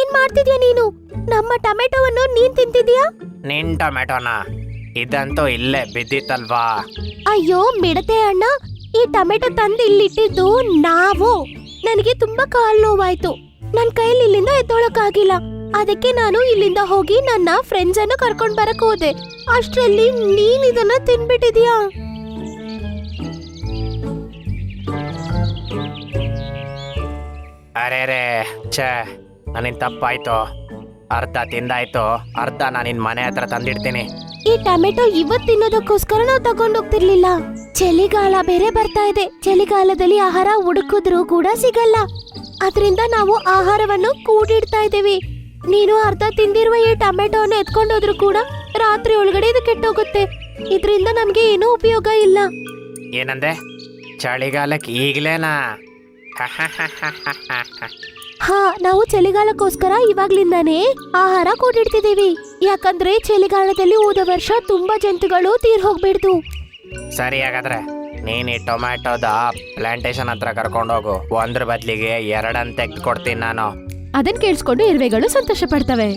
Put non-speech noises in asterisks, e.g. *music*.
ಏನ್ ಮಾಡ್ತಿದ್ಯಾ ನೀನು? ನಮ್ಮ ಟೊಮೆಟೊವನ್ನು ನೀನ್ ತಿಂತಿದ್ಯಾ? ನಿನ್ ಟೊಮೆಟೊನ? ಇದಂತೂ ಇಲ್ಲೇ ಬಿದ್ದಿತ್ತಲ್ವಾ? ಅಯ್ಯೋ ಮಿಡತೆ ಅಣ್ಣ. ಈ ಟೊಮೆಟೊ ತಂದು ಇಲ್ಲಿಟ್ಟಿದ್ದು ನಾವು. ನನಗೆ ತುಂಬಾ ಕಾಲ್ ನೋವಾಯ್ತು. ನನ್ ಕೈಲಿ ಇಲ್ಲಿಂದ ಎತ್ತೊಳಕ್ಕಾಗಿಲ್ಲ ಅದಕ್ಕೆ ನಾನು ಇಲ್ಲಿಂದ ಹೋಗಿ ನನ್ನ ಫ್ರೆಂಡ್ಸ್ ಅನ್ನು ಕರ್ಕೊಂಡ್ ಬರಕ್ ಹೋದೆ. ಅಷ್ಟ್ರಲ್ಲಿ ನೀನ್ ಇದನ್ನ ತಿನ್ಬಿಟ್ಟಿದ್ಯಾ? ಅರೆ ರೇ ಛೇ. ನನ್ನಿನ್ ತಪ್ಪಾಯ್ತು? ಅರ್ಧ ತಿಂದಾಯ್ತು? ಅರ್ಧ ನಾನು ನಿನ್ ಮನೆ ಹತ್ರ ತಂದಿಡ್ತೀನಿ. ಈ ಟೊಮೆಟೊ ಇವತ್ ತಿನ್ನೋದಕ್ಕೋಸ್ಕರ ನಾವು ತಗೊಂಡೋಗ್ತಿರ್ಲಿಲ್ಲ. ಚಳಿಗಾಲ ಬೇರೆ ಬರ್ತಾ ಇದೆ. ಚಳಿಗಾಲದಲ್ಲಿ ಆಹಾರ ಹುಡುಕಿದ್ರು ಕೂಡ ಸಿಗಲ್ಲ. ಅದರಿಂದ ನಾವು ಆಹಾರವನ್ನು ಕೂಡಿಡ್ತಾ ಇದ್ದೀವಿ. ನೀನು ಅರ್ಧ ತಿಂದಿರುವ ಈ ಟೊಮೆಟೊವನ್ನು ಎತ್ಕೊಂಡೋದ್ರು ಕೂಡ ರಾತ್ರಿ ಒಳಗಡೆ ಇದು ಕೆಟ್ಟೋಗುತ್ತೆ. ಇದರಿಂದ ನಮ್ಗೆ ಏನೂ ಉಪಯೋಗ ಇಲ್ಲ. ಏನಂದೆ? ಚಳಿಗಾಲಕ್ಕೆ ಈಗ್ಲೇನಾ? *laughs* ಹಾ ನಾವು ಚಳಿಗಾಲಕ್ಕೋಸ್ಕರ ಇವಾಗ್ಲಿಂದಾನೇ ಆಹಾರ ಕೂಡಿಡ್ತಿದ್ದೀವಿ ಯಾಕಂದ್ರೆ ಚಳಿಗಾಲದಲ್ಲಿ ಹೋದ ವರ್ಷ ತುಂಬಾ ಜಂತುಗಳು ತೀರ್ ಹೋಗ್ಬಿಡ್ತು ಸರಿ ಹಾಗಾದ್ರೆ ನೀನ್ ಈ ಟೊಮ್ಯಾಟೊದ ಪ್ಲಾಂಟೇಶನ್ ಹತ್ರ ಕರ್ಕೊಂಡೋಗು. ಒಂದ್ರ ಬದ್ಲಿಗೆ ಎರಡನ್ ತೆಗ್ದು ಕೊಡ್ತೀನಿ ನಾನು. ಅದನ್ ಕೇಳಿಸ್ಕೊಂಡು ಇರುವೆಗಳು ಸಂತೋಷ ಪಡ್ತವೆ